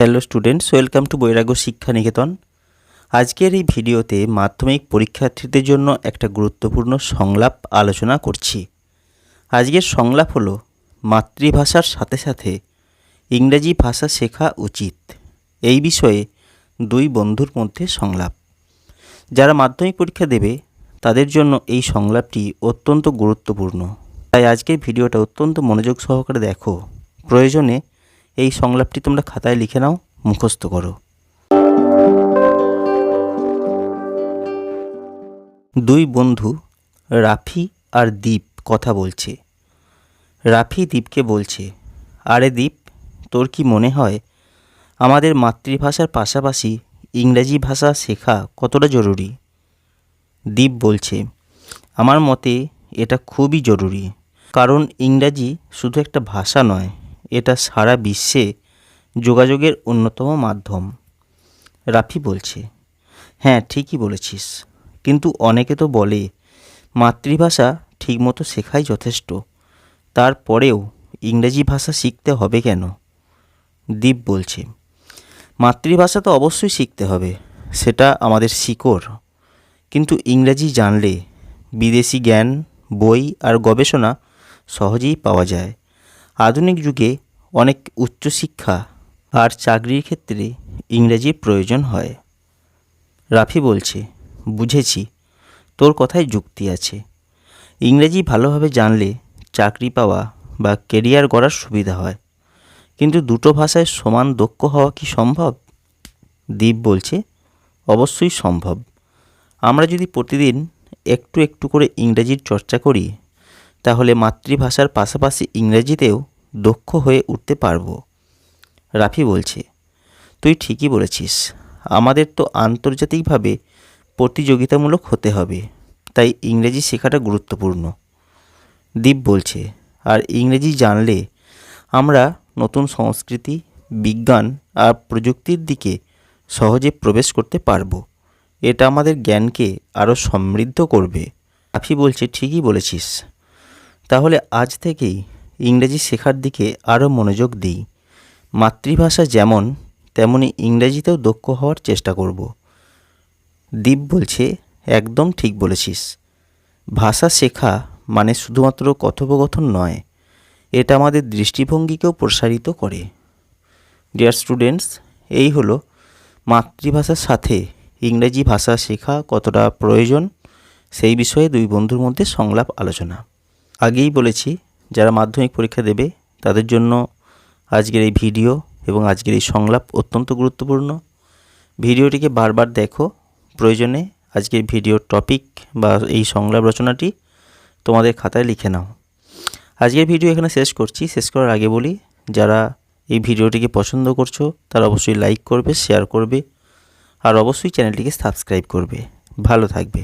Hello students welcome to বৈরাগ্য শিক্ষা নিকেতন আজকের এই ভিডিওতে মাধ্যমিক পরীক্ষার্থীদের জন্য একটা গুরুত্বপূর্ণ সংলাপ আলোচনা করছি। আজকের সংলাপ হলো, মাতৃভাষার সাথে সাথে ইংরেজি ভাষা শেখা উচিত। এই বিষয়ে দুই বন্ধুর মধ্যে সংলাপ। যারা মাধ্যমিক পরীক্ষা দেবে, তাদের জন্য এই সংলাপটি অত্যন্ত গুরুত্বপূর্ণ। তাই আজকের ভিডিওটা অত্যন্ত মনোযোগ সহকারে দেখো। প্রয়োজনে এই সংলাপটি তোমরা খাতায় লিখে নাও, মুখস্থ করো। দুই বন্ধু, রাফি আর দীপ, কথা বলছে। রাফি দীপকে বলছে, আরে দীপ, তোর কি মনে হয়, আমাদের মাতৃভাষার পাশাপাশি ইংরেজি ভাষা শেখা কতটা জরুরি? দীপ বলছে, আমার মতে এটা খুবই জরুরি, কারণ ইংরাজি শুধু একটা ভাষা নয় এটা সারা বিশ্বে যোগাযোগের অন্যতম মাধ্যম। রাফি বলছে হ্যাঁ ঠিকই বলেছিস। কিন্তু অনেকে তো বলে, মাতৃভাষা ঠিকমতো শেখাই যথেষ্ট। তারপরেও ইংরেজি ভাষা শিখতে হবে কেন? দীপ বলছে, মাতৃভাষা তো অবশ্যই শিখতে হবে, সেটা আমাদের শিকড়। কিন্তু ইংরেজি জানলে বিদেশি জ্ঞান, বই আর গবেষণা সহজেই পাওয়া যায়। আধুনিক যুগে অনেক উচ্চশিক্ষা আর চাকরির ক্ষেত্রে ইংরেজির প্রয়োজন হয়। রাফি বলছে, বুঝেছি, তোর কথায় যুক্তি আছে। ইংরেজি ভালোভাবে জানলে চাকরি পাওয়া বা কেরিয়ার গড়ার সুবিধা হয়। কিন্তু দুটো ভাষায় সমান দক্ষ হওয়া কি সম্ভব? দ্বীপ বলছে, অবশ্যই সম্ভব। আমরা যদি প্রতিদিন একটু একটু করে ইংরেজির চর্চা করি, তাহলে মাতৃভাষার পাশাপাশি ইংরেজিতেও দক্ষ হয়ে উঠতে পারব। রাফি বলছে, তুই ঠিকই বলেছিস। আমাদের তো আন্তর্জাতিকভাবে প্রতিযোগিতামূলক হতে হবে, তাই ইংরেজি শেখাটা গুরুত্বপূর্ণ। দীপ বলছে, আর ইংরেজি জানলে আমরা নতুন সংস্কৃতি, বিজ্ঞান আর প্রযুক্তির দিকে সহজে প্রবেশ করতে পারব। এটা আমাদের জ্ঞানকে আরও সমৃদ্ধ করবে। রাফি বলছে, ঠিকই বলেছিস। তাহলে আজ থেকেই ইংরেজি শেখার দিকে আরও মনোযোগ দিই। মাতৃভাষা যেমন, তেমনি ইংরেজিতেও দক্ষ হওয়ার চেষ্টা করব। দীপ বলছে, একদম ঠিক বলেছিস। ভাষা শেখা মানে শুধুমাত্র কথোপকথন নয়, এটা আমাদের দৃষ্টিভঙ্গিকেও প্রসারিত করে। ডিয়ার স্টুডেন্টস এই হলো মাতৃভাষার সাথে ইংরেজি ভাষা শেখা কতটা প্রয়োজন, সেই বিষয়ে দুই বন্ধুর মধ্যে সংলাপ আলোচনা। আগেই বলেছি যারা মাধ্যমিক পরীক্ষা দেবে, তাদের জন্য আজকের এই ভিডিও এবং আজকের এই সংলাপ অত্যন্ত গুরুত্বপূর্ণ। ভিডিওটিকে বারবার দেখো, প্রয়োজনে আজকের ভিডিওর টপিক বা এই সংলাপ রচনাটি তোমাদের খাতায় লিখে নাও। আজকের ভিডিও এখানে শেষ করছি। শেষ করার আগে বলি, যারা এই ভিডিওটিকে পছন্দ করছ, তারা অবশ্যই লাইক করবে শেয়ার করবে, আর অবশ্যই চ্যানেলটিকে সাবস্ক্রাইব করবে। ভালো থাকবে।